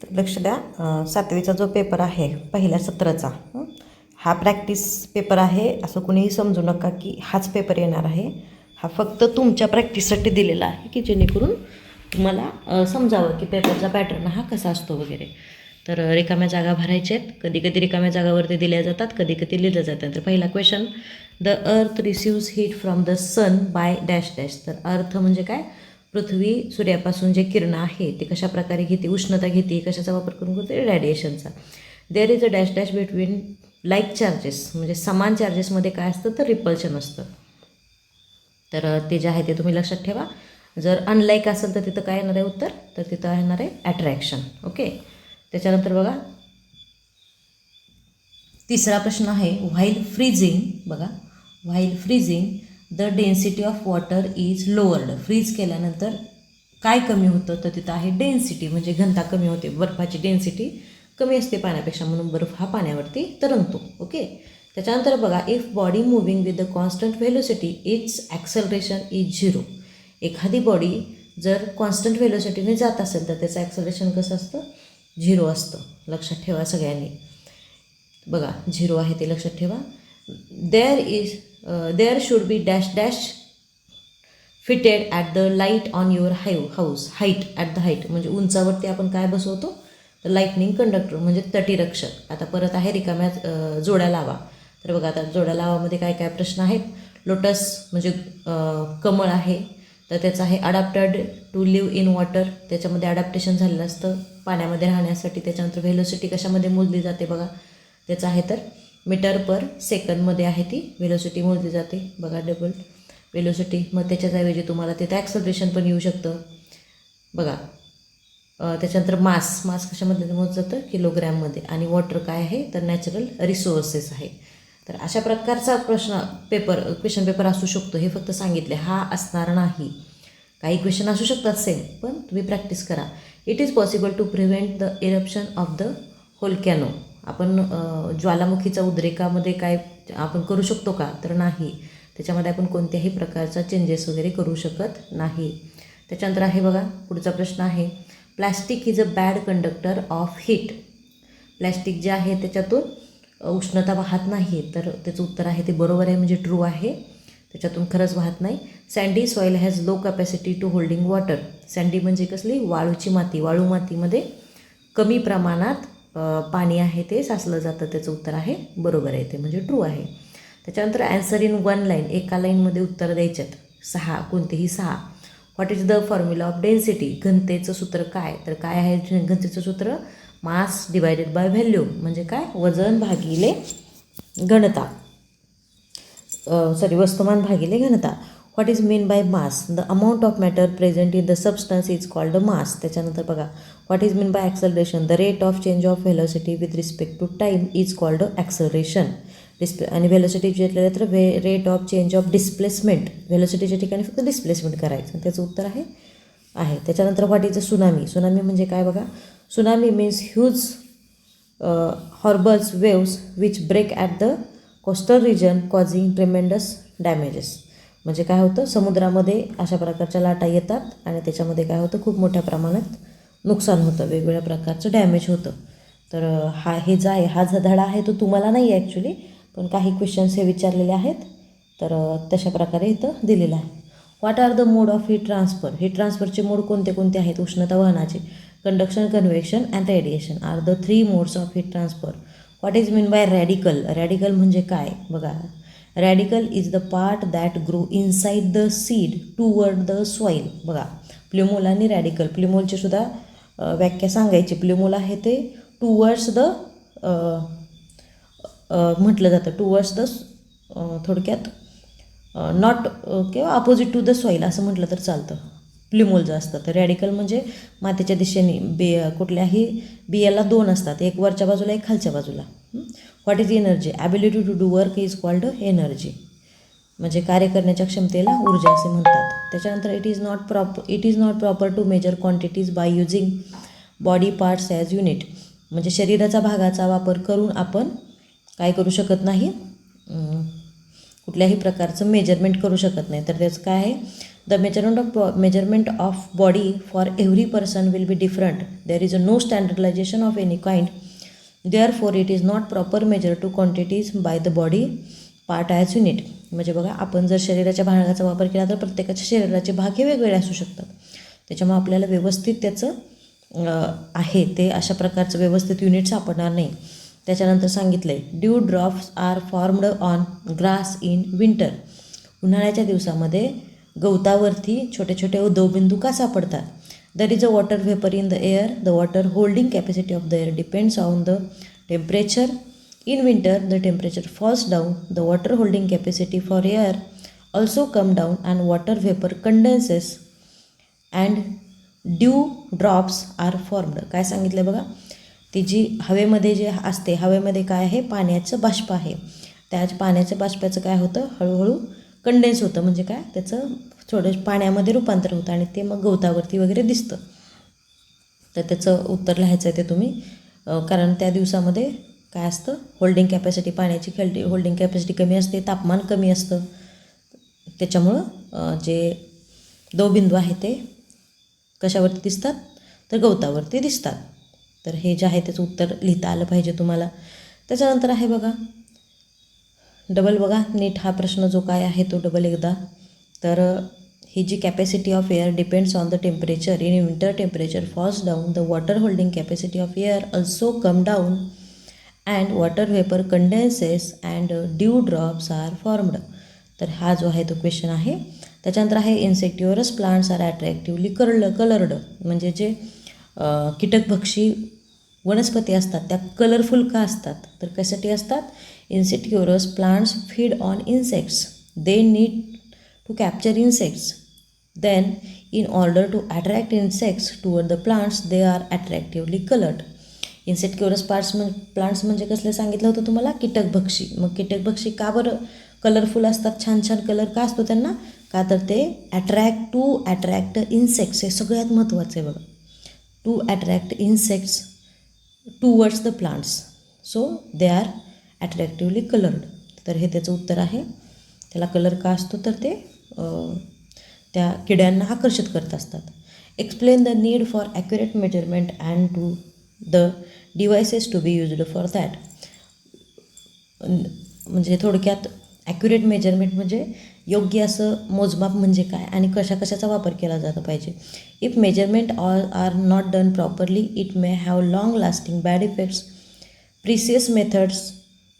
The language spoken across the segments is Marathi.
तर लक्ष द्या. सातवीचा जो पेपर आहे पहिल्या सत्राचा हा प्रॅक्टिस पेपर आहे. असं कुणीही समजू नका की हाच पेपर येणार आहे. हा फक्त तुमच्या प्रॅक्टिससाठी दिलेला आहे की जेणेकरून तुम्हाला समजावं की पेपरचा पॅटर्न हा कसा असतो वगैरे. तर रिकाम्या जागा भरायच्या आहेत. कधी कधी रिकाम्या जागावरती दिल्या जातात कधी कधी लिहिल्या जातात. तर पहिला question the earth receives heat from the sun by dash dash तर अर्थ म्हणजे काय? पृथ्वी सूर्यापासून जे किरणं आहे ते कशा प्रकारे घेते उष्णता घेते कशाचा वापर करून करते? रॅडिएशनचा there is a dash dash between like charges म्हणजे समान चार्जेसमध्ये काय असतं? तर रिपल्शन असतं. तर ते जे आहे ते तुम्ही लक्षात ठेवा. जर अनलाईक असेल तर तिथं काय येणार आहे उत्तर? तर तिथं येणार आहे ॲट्रॅक्शन ओके त्याच्यानंतर बघा. तिसरा प्रश्न आहे व्हाईल फ्रीजिंग बघा. While freezing the density of water is lowered freeze केल्यानंतर काय कमी होतं? तर तिथं आहे डेन्सिटी म्हणजे घनता कमी होते. बर्फाची डेन्सिटी कमी असते पाण्यापेक्षा म्हणून बर्फ हा पाण्यावरती तरंगतो. ओके त्याच्यानंतर बघा if body moving with the constant velocity its acceleration is zero एखादी बॉडी जर कॉन्स्टंट व्हेलोसिटीने जात असेल तर त्याचं ॲक्सलरेशन कसं असतं? झिरो असतं. लक्षात ठेवा सगळ्यांनी. बघा झिरो आहे ते लक्षात ठेवा. There is there should be dash dash fitted at the light on your hive house height at the height म्हणजे उंचावरती आपण काय बसवतो? तर लाईटनिंग कंडक्टर म्हणजे तटीरक्षक. आता परत आहे रिकाम्या uh, जोड्या लावा. तर बघा आता जोड्या लावामध्ये काय काय प्रश्न आहेत? लोटस म्हणजे uh, कमळ आहे. तर त्याचं आहे adapted to live in water त्याच्यामध्ये अडॅप्टेशन झालेलं असतं. पाण्यामध्ये राहण्यासाठी त्याच्यानंतर व्हेलोसिटी कशामध्ये मोजली जाते बघा? त्याचं आहे तर मीटर पर सेकंदमध्ये आहे ती. व्हेलोसिटी मोजली जाते. बघा डबल वेलोसिटी मग त्याच्याऐवजी तुम्हाला तिथं ॲक्सलरेशन पण येऊ शकतं. बघा. त्याच्यानंतर मास मास कशामध्ये मोजलं जातं? किलोग्रॅममध्ये आणि वॉटर काय आहे? तर नॅचरल रिसोर्सेस आहे. तर अशा प्रकारचा प्रश्न पेपर क्वेश्चन पेपर असू शकतो. हे फक्त सांगितले. हा असणार नाही. काही क्वेश्चन असू शकतात सेम पण तुम्ही प्रॅक्टिस करा. It is possible to prevent the eruption of the volcano आपण ज्वालामुखीचा उद्रेकामध्ये काय आपण करू शकतो का? तर नाही. त्याच्यामध्ये आपण कोणत्याही प्रकारचा चेंजेस वगैरे करू शकत नाही. त्याच्यानंतर आहे बघा पुढचा प्रश्न आहे. Plastic is a bad conductor of heat plastic जे आहे त्याच्यातून उष्णता वाहत नाही. तर त्याचं उत्तर आहे ते बरोबर आहे म्हणजे ट्रू आहे. त्याच्यातून खरंच वाहत नाही. Sandy soil has low capacity to holding water sandy म्हणजे कसली? वाळूची माती. वाळू मातीमध्ये कमी प्रमाणात पाणी आहे ते साचलं जातं त्याचं उत्तर आहे. बरोबर आहे ते म्हणजे ट्रू आहे. त्याच्यानंतर ॲन्सर इन वन लाईन एका लाईनमध्ये उत्तर द्यायच्यात सहा कोणतेही सहा. What is the formula of density घनतेचं सूत्र काय? तर काय आहे घनतेचं सूत्र? मास डिवायडेड बाय व्हॅल्यूम म्हणजे काय? वजन भागिले घनता. सॉरी वस्तुमान भागिले घनता. What is mean by mass the amount of matter present in the substance is called mass त्याच्यानंतर बघा. What is mean by acceleration the rate of change of velocity with respect to time is called acceleration display आणि व्हेलॉसिटी घेतलेलं तर way rate of change of displacement व्हेलॉसिटीच्या ठिकाणी फक्त डिस्प्लेसमेंट करायचं. त्याचं उत्तर आहे आहे. त्याच्यानंतर what is a tsunami tsunami म्हणजे काय बघा? Tsunami means huge harbours waves which break at the coastal region causing tremendous damages म्हणजे काय होतं समुद्रामध्ये अशा प्रकारच्या लाटा येतात आणि त्याच्यामध्ये काय होतं खूप मोठ्या प्रमाणात नुकसान होतं वेगवेगळ्या प्रकारचं डॅमेज होतं. तर हा हे जो आहे हा जो धडा आहे तो तुम्हाला नाही आहे ॲक्च्युली पण काही क्वेश्चन्स हे विचारलेले आहेत. तर तशा प्रकारे इथं दिलेलं आहे. What are the mode of heat transfer heat ट्रान्सफरचे मोड कोणते कोणते आहेत? उष्णता वहनाचे conduction convection and radiation are the three modes of heat transfer what is mean by radical radical म्हणजे काय? बघा radical is the part that grow inside the seed toward the soil बघा प्ल्युमोल आणि रॅडिकल प्ल्युमोलची सुद्धा व्याख्या सांगायची. प्ल्युमोल आहे ते टूवर्ड्स द म्हटलं जातं. टूवर्ड्स द थोडक्यात नॉट किंवा अपोजिट टू द सॉईल असं म्हटलं तर चालतं. प्लिमोल जे असतं तर रॅडिकल म्हणजे मातीच्या दिशेने बे कुठल्याही बियाला दोन असतात. एक वरच्या बाजूला एक खालच्या बाजूला. What is energy ability to do work is called energy म्हणजे कार्य करण्याच्या क्षमतेला ऊर्जा असे म्हणतात. त्याच्यानंतर it is not proper it is not proper to measure quantities by using body parts as unit म्हणजे शरीराचा भागाचा वापर करून आपण काय करू शकत नाही? कुठल्याही प्रकारचं मेजरमेंट करू शकत नाही. तर त्याचं काय आहे? The measurement of measurement of body for every person will be different there is a no standardization of any kind therefore it is not proper measure to quantities by the body part as unit म्हणजे बघा आपण जर शरीराच्या भागाचा वापर केला तर प्रत्येकाच्या शरीराचे भाग हे वेगवेगळे असू शकतात. त्याच्यामुळे आपल्याला व्यवस्थित त्याचं आहे ते अशा प्रकारचं व्यवस्थित युनिट सापडणार नाही. त्याच्यानंतर सांगितलं आहे dew drops are formed on grass in winter उन्हाळ्याच्या दिवसामध्ये गवतावरती छोटे छोटे उद्योगबिंदू का सापडतात? There is a water vapour in the air the water holding capacity of the air depends on the temperature in winter the temperature falls down the water holding capacity for air also come down and water vapour condenses and dew drops are formed काय सांगितलं आहे बघा? ती जी हवेमध्ये जे असते हवेमध्ये काय आहे? पाण्याचं बाष्प आहे. त्या पाण्याच्या बाष्पाचं काय होतं? हळूहळू कंडेन्स होतं. म्हणजे काय? त्याचं थोडं पाण्यामध्ये रूपांतर होतं आणि ते मग गवतावरती वगैरे दिसतं. तर त्याचं उत्तर लिहायचं आहे ते तुम्ही. कारण त्या दिवसामध्ये काय असतं? होल्डिंग कॅपॅसिटी पाण्याची खेळडी होल्डिंग कॅपॅसिटी कमी असते तापमान कमी असतं. त्याच्यामुळं जे जे दवबिंदू आहे ते कशावरती दिसतात? तर गवतावरती दिसतात. तर हे जे आहे त्याचं उत्तर लिहिता आलं पाहिजे तुम्हाला. त्याच्यानंतर आहे बघा डबल बघा नीट हा प्रश्न जो काय आहे तो डबल एकदा. तर जी capacity of air depends on the temperature in winter temperature falls down the water holding capacity of air also come down and water vapour condenses and dew drops are formed तर हा जो आहे तो क्वेश्चन आहे. त्याच्यानंतर आहे insectivorous plants are attractively coloured coloured म्हणजे जे कीटकभक्षी वनस्पती असतात त्या कलरफुल का असतात? तर कशासाठी असतात? Insectivorous plants feed on insects they need to capture insects then in order to attract insects toward the plants they are attractively colored. Insectivorous parts म्हण प्लांट्स म्हणजे कसले सांगितलं होतं तुम्हाला? कीटकभक्षी मग कीटकभक्षी का बरं? कलरफुल असतात छान छान कलर का असतो त्यांना? का तर ते अट्रॅक्ट टू अट्रॅक्ट इन्सेक्ट्स हे सगळ्यात महत्त्वाचं आहे बघा. To attract insects towards the plants so they are attractively coloured तर हे त्याचं उत्तर आहे. त्याला कलर का असतो तर ते त्या किड्यांना आकर्षित करत असतात. Explain the need for accurate measurement and to the devices to be used for that म्हणजे थोडक्यात ॲक्युरेट मेजरमेंट म्हणजे योग्य असं मोजमाप म्हणजे काय आणि कशा कशाचा वापर केला जाता पाहिजे. If measurement all are not done properly it may have long lasting bad effects precious methods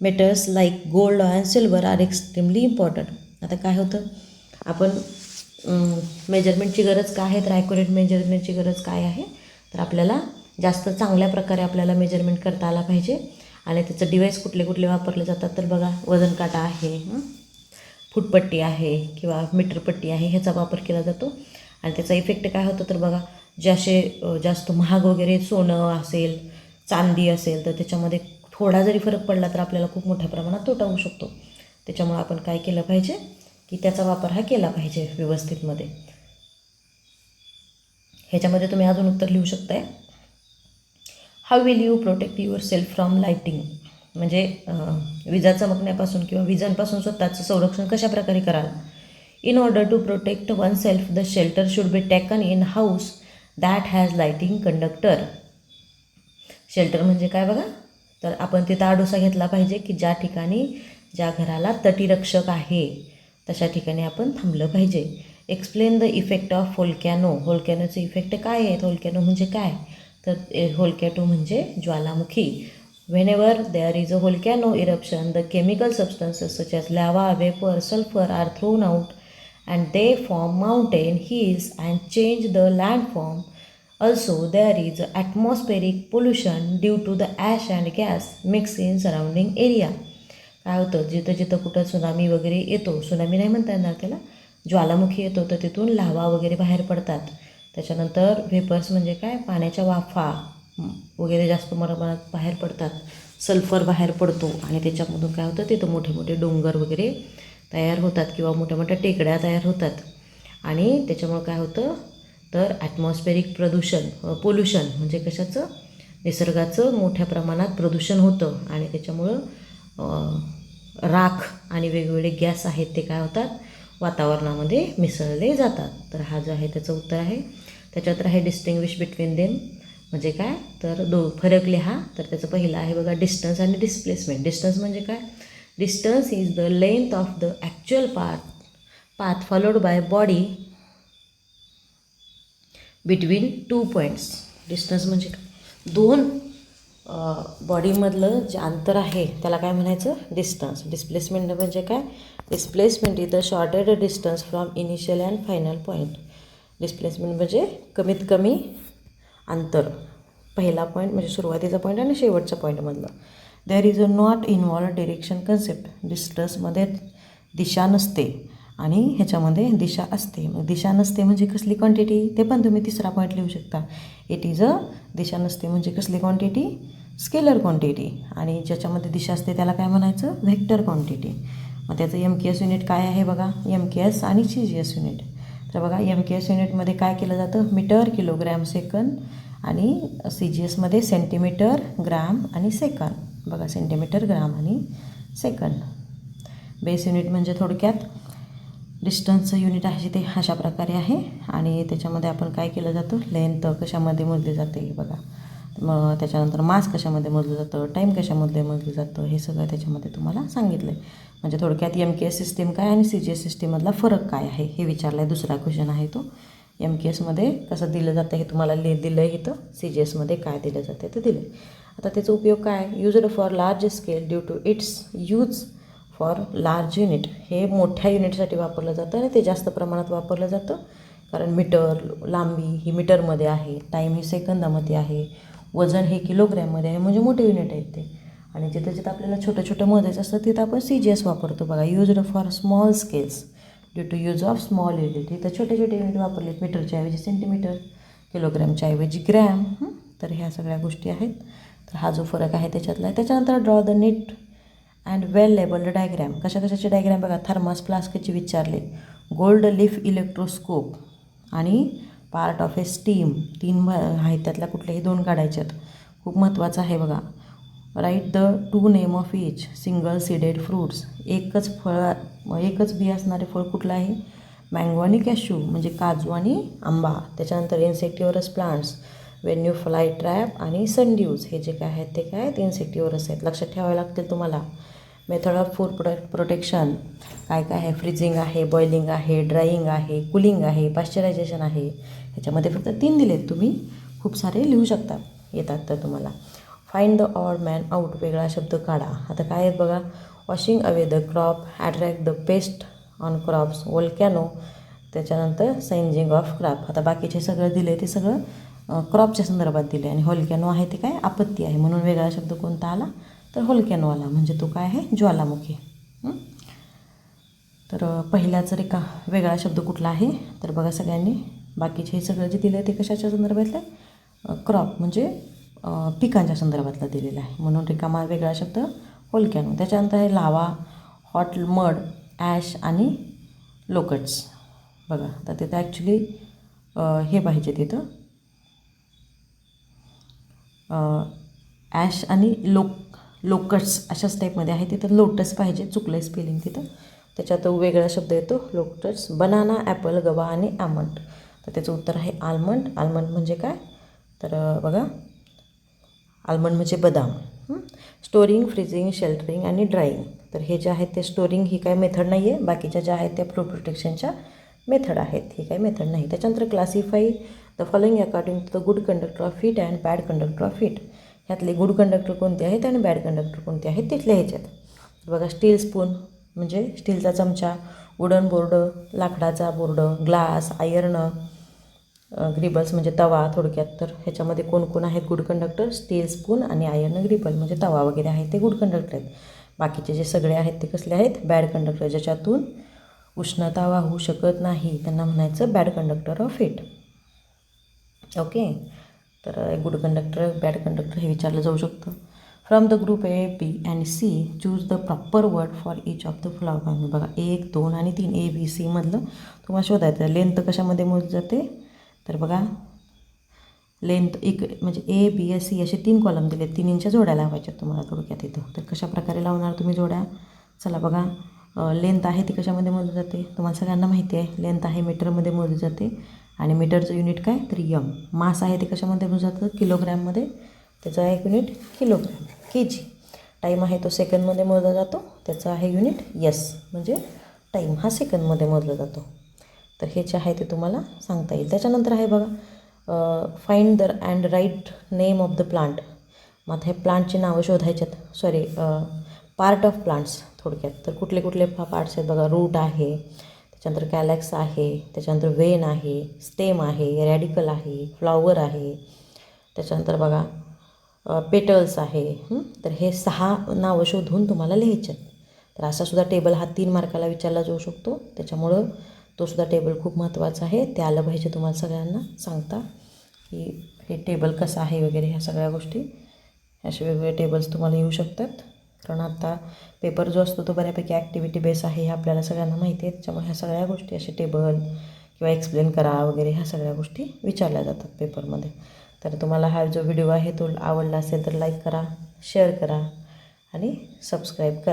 metals like gold and silver are extremely important आता काय होतं? आपण मेजरमेंटची गरज काय आहे? तर ॲक्युरेट मेजरमेंटची गरज काय आहे? तर आपल्याला जास्त चांगल्या प्रकारे आपल्याला मेजरमेंट करता आला पाहिजे. आणि त्याचं डिवाईस कुठले कुठले वापरले जातात तर बघा वजन काटा आहे फुटपट्टी आहे किंवा मीटरपट्टी आहे ह्याचा वापर केला जातो. आणि त्याचा इफेक्ट काय होतं तर बघा जे असे जास्त महाग वगैरे सोनं असेल चांदी असेल तर त्याच्यामध्ये थोडा जरी फरक पडला तर आपल्याला खूप मोठ्या प्रमाणात तोटा होऊ शकतो. त्याच्यामुळं आपण काय केलं पाहिजे? की त्याचा वापर हा केला पाहिजे व्यवस्थितमध्ये. ह्याच्यामध्ये तुम्ही अजून उत्तर लिहू शकताय. How will you protect yourself from lighting म्हणजे विजा चमकण्यापासून किंवा विजांपासून स्वतःचं संरक्षण कशा प्रकारे कराल? In order to protect oneself the shelter should be taken in house that has lighting conductor shelter म्हणजे काय बघा? तर आपण तिथं आडोसा घेतला पाहिजे की ज्या ठिकाणी ज्या घराला तटीरक्षक आहे. तशा ठिकाणी आपण थांबलं पाहिजे. Explain the effect of volcano होलकॅनोचे effect काय आहेत? होलकॅनो म्हणजे काय? तर होलकॅटो म्हणजे ज्वालामुखी. Whenever there is a volcano eruption the chemical substances such as lava vapour sulphur are thrown out and they form mountain hills and change the landform there is a atmospheric pollution due to the ash and gas mix in surrounding area काय होतं जिथं जिथं कुठं सुनामी वगैरे येतो सुनामी नाही म्हणता येणार त्याला ज्वालामुखी येतो तर तिथून लावा वगैरे बाहेर पडतात. त्याच्यानंतर वेपर्स म्हणजे काय पाण्याच्या वाफा वगैरे जास्त प्रमाणात बाहेर पडतात. सल्फर बाहेर पडतो आणि त्याच्यामधून काय होतं तिथं मोठे मोठे डोंगर वगैरे तयार होतात किंवा मोठ्या मोठ्या टेकड्या तयार होतात. आणि त्याच्यामुळं काय होतं तर ॲटमॉस्फेरिक प्रदूषण पोल्युशन म्हणजे कशाचं निसर्गाचं मोठ्या प्रमाणात प्रदूषण होतं. आणि त्याच्यामुळं राख आणि वेगवेगळे गॅस आहेत ते काय होतात? वातावरणामध्ये मिसळले जातात. तर हा जो आहे त्याचं उत्तर आहे. त्याच्यात आहे डिस्टिंग्विश बिटवीन देम म्हणजे काय? तर दो फरक लिहा तर त्याचं पहिलं आहे बघा डिस्टन्स आणि डिस्प्लेसमेंट डिस्टन्स म्हणजे काय? Distance is the length of the actual path path followed by body between two points distance म्हणजे काय? दोन बॉडीमधलं जे अंतर आहे त्याला काय म्हणायचं? डिस्टन्स डिस्प्लेसमेंट म्हणजे काय? Displacement is the shortest distance from initial and final point displacement म्हणजे कमीत कमी अंतर. पहिला पॉईंट म्हणजे सुरुवातीचा पॉईंट आणि शेवटचा पॉईंटमधलं there is a not involve direction concept डिस्टन्समध्ये दिशा नसते. आणि ह्याच्यामध्ये दिशा असते. मग दिशा नसते म्हणजे कसली क्वांटिटी ते पण तुम्ही तिसरा पॉईंट लिहू शकता. इट इज अ दिशा नसते म्हणजे कसली क्वांटिटी स्केलर क्वांटिटी आणि ज्याच्यामध्ये दिशा असते त्याला काय म्हणायचं? व्हेक्टर क्वांटिटी मग त्याचं एम के एस युनिट काय आहे बघा? एम के एस आणि सी जी एस युनिट तर बघा एम के एस युनिटमध्ये काय केलं जातं? मीटर किलोग्रॅम सेकंद आणि सी जी एसमध्ये सेंटीमीटर ग्रॅम आणि सेकंद बघा सेंटीमीटर ग्राम आणि सेकंद बेस युनिट म्हणजे थोडक्यात डिस्टन्सचं युनिट आहे ते अशा प्रकारे आहे. आणि त्याच्यामध्ये आपण काय केलं जातं? लेंथ कशामध्ये मोजली जाते बघा. मग त्याच्यानंतर मास कशामध्ये मोजलं जातं? टाईम कशामध्ये मोजलं जातं? हे सगळं त्याच्यामध्ये तुम्हाला सांगितलं आहे म्हणजे थोडक्यात एम के एस सिस्टीम काय आणि सी जी एस सिस्टीममधला फरक काय आहे? हे विचारलं आहे दुसरा क्वेश्चन आहे तो. एम के एसमध्ये कसं दिलं जातं हे तुम्हाला ले दिलं आहे इथं सी जी एसमध्ये काय दिलं जातं ते दिलं आता त्याचा उपयोग काय? Used for large scale due to its use for large unit. हे मोठ्या युनिटसाठी वापरलं जातं आणि ते जास्त प्रमाणात वापरलं जातं. कारण मीटर लांबी ही मीटरमध्ये आहे टाईम ही सेकंदामध्ये आहे वजन हे किलोग्रॅममध्ये आहे म्हणजे मोठे युनिट आहेत ते. आणि जिथं जिथं आपल्याला छोटं छोटं मोजायचं असतं तिथं आपण सी जी एस वापरतो बघा. Used for small scales due to use of small unit इथं छोटे छोटे युनिट वापरले मीटरच्या ऐवजी सेंटीमीटर किलोग्रॅमच्या ऐवजी ग्रॅम. तर ह्या सगळ्या गोष्टी आहेत. तर हा जो फरक आहे त्याच्यातला आहे. त्याच्यानंतर draw the neat and well labelled diagram कशा कशाचे डायग्रॅम बघा? थर्मास फ्लास्कचे विचारले. गोल्ड लिफ इलेक्ट्रोस्कोप आणि पार्ट ऑफ ए स्टीम तीन भ आहेत त्यातल्या कुठल्याही दोन काढायच्यात. खूप महत्त्वाचं आहे बघा. Write the two name of each single seeded fruits एकच फळ एकच बी असणारे फळ कुठलं आहे? मँगो आणि कॅशू म्हणजे काजू आणि आंबा. त्याच्यानंतर insectivorous plants venus fly trap आणि सनड्यूज हे जे काय आहेत ते काय आहेत? इन्सेक्टिव्हरस आहेत. लक्षात ठेवावे लागतील तुम्हाला. Method of food product protection काय काय आहे? फ्रीजिंग आहे बॉइलिंग आहे ड्राईंग आहे कुलिंग आहे पाश्चरायझेशन आहे. ह्याच्यामध्ये फक्त तीन दिलेत तुम्ही. खूप सारे लिहू शकता. येतात तर तुम्हाला. Find the odd man out वेगळा शब्द काढा. आता काय आहेत बघा? Washing away the crop attract the pest on crops volcano त्याच्यानंतर सेंजिंग ऑफ क्रॉप आता बाकीचे सगळं दिले ते सगळं क्रॉपच्या संदर्भात दिले. आणि होलकॅनो आहे ते काय? आपत्ती आहे. म्हणून वेगळा शब्द कोणता आला? तर होलकॅनो आला. म्हणजे तो काय आहे? ज्वालामुखी. तर पहिल्या जर एका वेगळा शब्द कुठला आहे? तर बघा सगळ्यांनी बाकीचे हे सगळं जे दिलं आहे ते कशाच्या संदर्भातलं आहे? क्रॉप म्हणजे पिकांच्या संदर्भातला दिलेला आहे. म्हणून रिकामा वेगळा शब्द होलकॅनो त्याच्यानंतर आहे लावा हॉट मड ॲश आणि लोकट्स बघा. तर तिथं ॲक्च्युली हे पाहिजे तिथं. ॲश आणि लोक लोकट्स अशाच टाईपमध्ये आहे. तिथं लोटस पाहिजे चुकलं आहे स्पेलिंग तिथं. त्याच्यात वेगळा शब्द येतो लोटस बनाना ॲपल गवा आणि आमंड तर त्याचं उत्तर आहे आल्मंड आल्मंड म्हणजे काय? तर बघा. आल्मंड म्हणजे बदाम. स्टोरिंग फ्रीजिंग शेल्टरिंग आणि ड्राईंग तर हे जे आहेत ते स्टोरिंग ही काय मेथड नाही आहे बाकीच्या ज्या आहेत त्या प्रो प्रोटेक्शनच्या मेथड आहेत ही काही मेथड नाही. त्याच्यानंतर classify the following according to the good conductor of heat and bad conductor of heat ह्यातले good conductor कोणते आहेत आणि बॅड कंडक्टर कोणते आहेत तिथल्या ह्याच्यात. बघा स्टील स्पून म्हणजे स्टीलचा चमचा वुडन बोर्ड लाकडाचा बोर्ड ग्लास आयर्न ग्रिबल्स म्हणजे तवा थोडक्यात. तर ह्याच्यामध्ये कोणकोण आहेत? गुड कंडक्टर स्टील स्पून आणि आयर्न ग्रिबल म्हणजे तवा वगैरे आहे ते गुड कंडक्टर आहेत. बाकीचे जे सगळे आहेत ते कसले आहेत? बॅड कंडक्टर ज्याच्यातून उष्णता वाहू शकत नाही. त्यांना म्हणायचं bad conductor of heat okay तर गुड कंडक्टर बॅड कंडक्टर हे विचारलं जाऊ शकतं. From the group A B and C choose the proper word for each of the flower बघा एक दोन आणि तीन ए बी सीमधलं तुम्हाला शोधायचं लेंथ कशामध्ये मोज जाते? तर बघा लेंथ एक म्हणजे ए बी एस सी असे तीन कॉलम दिले तिन्हींच्या जोड्या लावायच्या तुम्हाला थोडक्यात इथं. तर कशा प्रकारे लावणार तुम्ही जोड्या? चला बघा. लेंथ आहे ती कशामध्ये मोजली जाते? तुम्हाला सगळ्यांना माहिती आहे लेंथ आहे मीटरमध्ये मोजली जाते. आणि मीटरचं युनिट काय? तर यम मास आहे ते कशामध्ये मोजलं जातं? किलोग्रॅममध्ये त्याचा आहे unit kilogram K G time आहे तो सेकंदमध्ये मोजला जातो. त्याचा आहे युनिट यस म्हणजे टाईम हा सेकंदमध्ये मोजला जातो. तर हे जे आहे ते तुम्हाला सांगता येईल. त्याच्यानंतर आहे बघा find the and right name of the plant मग आता हे प्लांटची नावं शोधायच्यात सॉरी पार्ट ऑफ प्लांट्स थोडक्यात. तर कुठले कुठले पार्ट्स आहेत बघा. रूट आहे त्याच्यानंतर कॅलॅक्स आहे त्याच्यानंतर वेन आहे स्टेम आहे रॅडिकल आहे फ्लॉवर आहे. त्याच्यानंतर बघा पेटल्स आहे. तर हे सहा नावं शोधून तुम्हाला लिहायचे तर असा सुद्धा टेबल हा तीन मार्काला विचारला जाऊ शकतो. त्याच्यामुळं तो सुद्धा टेबल खूप महत्त्वाचा आहे. ते आलं पाहिजे तुम्हाला सगळ्यांना सांगता की हे टेबल कसं आहे वगैरे ह्या सगळ्या गोष्टी. असे वेगवेगळे टेबल्स तुम्हाला येऊ शकतात. कारण आता पेपर जो असतो तो बऱ्यापैकी ॲक्टिव्हिटी बेस आहे हे आपल्याला सगळ्यांना माहिती आहे. त्याच्यामुळे ह्या सगळ्या गोष्टी असे टेबल किंवा एक्सप्लेन करा वगैरे ह्या सगळ्या गोष्टी विचारल्या जातात पेपरमध्ये तर तुम्हाला हा जो व्हिडिओ आहे तो आवडला असेल तर लाईक करा शेअर करा आणि सबस्क्राईब करा.